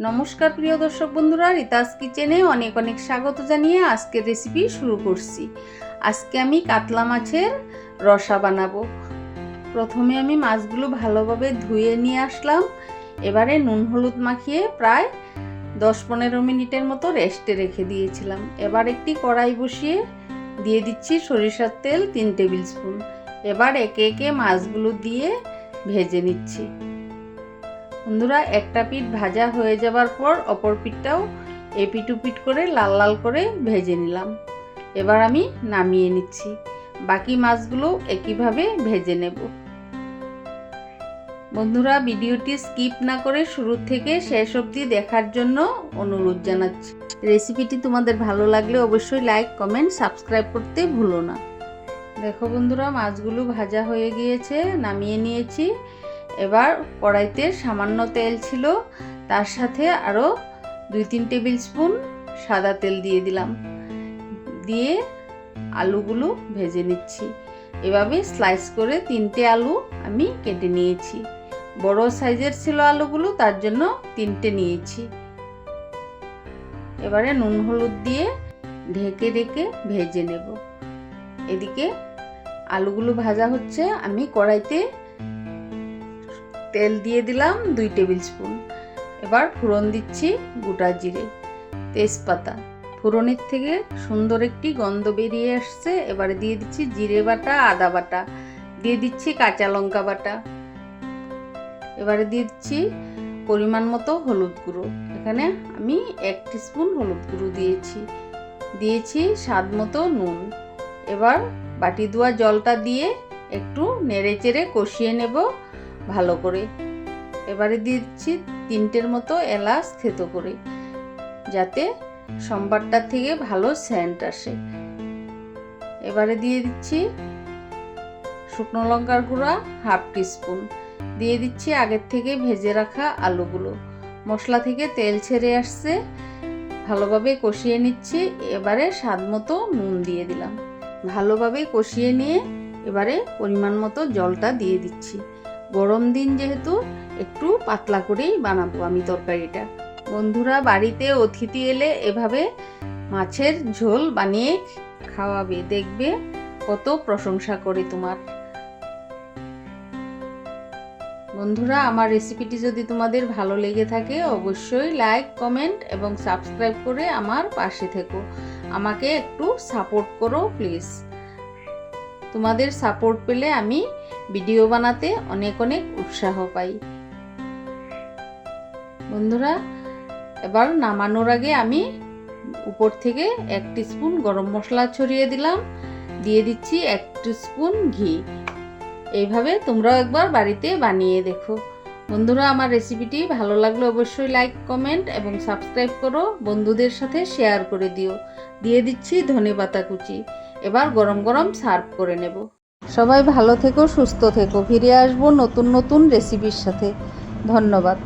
নমস্কার প্রিয় দর্শক বন্ধুরা, রিতাস কিচেনে অনেক অনেক স্বাগত জানিয়ে আজকের রেসিপি শুরু করছি। আজকে আমি কাতলা মাছের রসা বানাবো। প্রথমে আমি মাছগুলো ভালোভাবে ধুয়ে নিয়ে আসলাম। এবারে নুন হলুদ মাখিয়ে প্রায় দশ পনেরো মিনিটের মতো রেস্টে রেখে দিয়েছিলাম। এবার একটি কড়াই বসিয়ে দিয়ে দিচ্ছি সরিষার তেল তিন টেবিল স্পুন। এবার একে একে মাছগুলো দিয়ে ভেজে নিচ্ছি। বন্ধুরা, একটা পিঠ ভাজা হয়ে যাবার পর অপর পিঠটাও এপিট উপিট করে লাল লাল করে ভেজে নিলাম। এবার আমি নামিয়ে নিচ্ছি। বাকি মাছগুলো একইভাবে ভেজে নেব। বন্ধুরা, ভিডিওটি স্কিপ না করে শুরু থেকে শেষ অবধি দেখার জন্য অনুরোধ জানাচ্ছি। রেসিপিটি তোমাদের ভালো লাগলে অবশ্যই লাইক, কমেন্ট, সাবস্ক্রাইব করতে ভুলো না। দেখো বন্ধুরা, মাছগুলো ভাজা হয়ে গিয়েছে, নামিয়ে নিয়েছি। এবার কড়াইতে সামান্য তেল ছিল, তার সাথে আরও দুই তিন টেবিল স্পুন সাদা তেল দিয়ে দিলাম। দিয়ে আলুগুলো ভেজে নিচ্ছি। এভাবে স্লাইস করে তিনটে আলু আমি কেটে নিয়েছি। বড় সাইজের ছিল আলুগুলো, তার জন্য তিনটে নিয়েছি। এবারে নুন হলুদ দিয়ে ঢেকে ঢেকে ভেজে নেব। এদিকে আলুগুলো ভাজা হচ্ছে, আমি কড়াইতে তেল দিয়ে দিলাম দুই টেবিল স্পুন। এবার ফোড়ন দিচ্ছি গোটা জিরে। তেজপাতা। ফোড়নের থেকে সুন্দর একটি গন্ধ বেরিয়ে আসছে। এবারে দিয়ে দিচ্ছি জিরে বাটা, আদা বাটা। দিয়ে দিচ্ছি কাঁচা লঙ্কা বাটা। এবারে দিয়ে দিচ্ছি পরিমাণ মতো হলুদ গুঁড়ো। এখানে আমি এক স্পুন হলুদ গুঁড়ো দিয়েছি। দিয়েছি স্বাদ মতো নুন। এবার বাটি ধোয়া জলটা দিয়ে একটু নেড়ে চেড়ে কষিয়ে নেব। ভালো করে। এবারে দিচ্ছি তিনটের মতো এলাচ থেতো করে, যাতে সম্বারটার থেকে ভালো স্যান্ট আসে। এবারে দিয়ে দিচ্ছি শুকনো লঙ্কার গুঁড়া হাফ টিস্পুন। দিয়ে দিচ্ছি আগের থেকে ভেজে রাখা আলুগুলো। মশলা থেকে তেল ছেড়ে আসছে, ভালোভাবে কষিয়ে নিচ্ছি। এবারে স্বাদ মতো নুন দিয়ে দিলাম। ভালোভাবে কষিয়ে নিয়ে এবারে পরিমাণ মতো জলটা দিয়ে দিচ্ছি। গরম দিন যেহেতু, একটু পাতলা করেই বানাবো আমি তরকারিটা। বন্ধুরা, বাড়িতে অতিথি এলে এভাবে মাছের ঝোল বানিয়ে খাওয়াবে, দেখবে কত প্রশংসা করে তোমার। বন্ধুরা, আমার রেসিপিটি যদি তোমাদের ভালো লেগে থাকে, অবশ্যই লাইক কমেন্ট এবং সাবস্ক্রাইব করে আমার পাশে থেকো। আমাকে একটু সাপোর্ট করো প্লিজ তোমাদের সাপোর্ট পেলে আমি ভিডিও বানাতে অনেক অনেক উৎসাহ পাই। বন্ধুরা, এবার নামানোর আগে আমি উপর থেকে এক স্পুন গরম মশলা ছড়িয়ে দিলাম। দিয়ে দিচ্ছি এক স্পুন ঘি। এইভাবে তোমরাও একবার বাড়িতে বানিয়ে দেখো। বন্ধুরা, আমার রেসিপিটি ভালো লাগলে অবশ্যই লাইক কমেন্ট এবং সাবস্ক্রাইব করো। বন্ধুদের সাথে শেয়ার করে দিও। দিয়ে দিচ্ছি ধনে পাতা কুচি। এবার গরম গরম সার্ভ করে নেব। সবাই ভালো থেকো, সুস্থ থেকো। ফিরে আসব নতুন নতুন রেসিপির সাথে। ধন্যবাদ।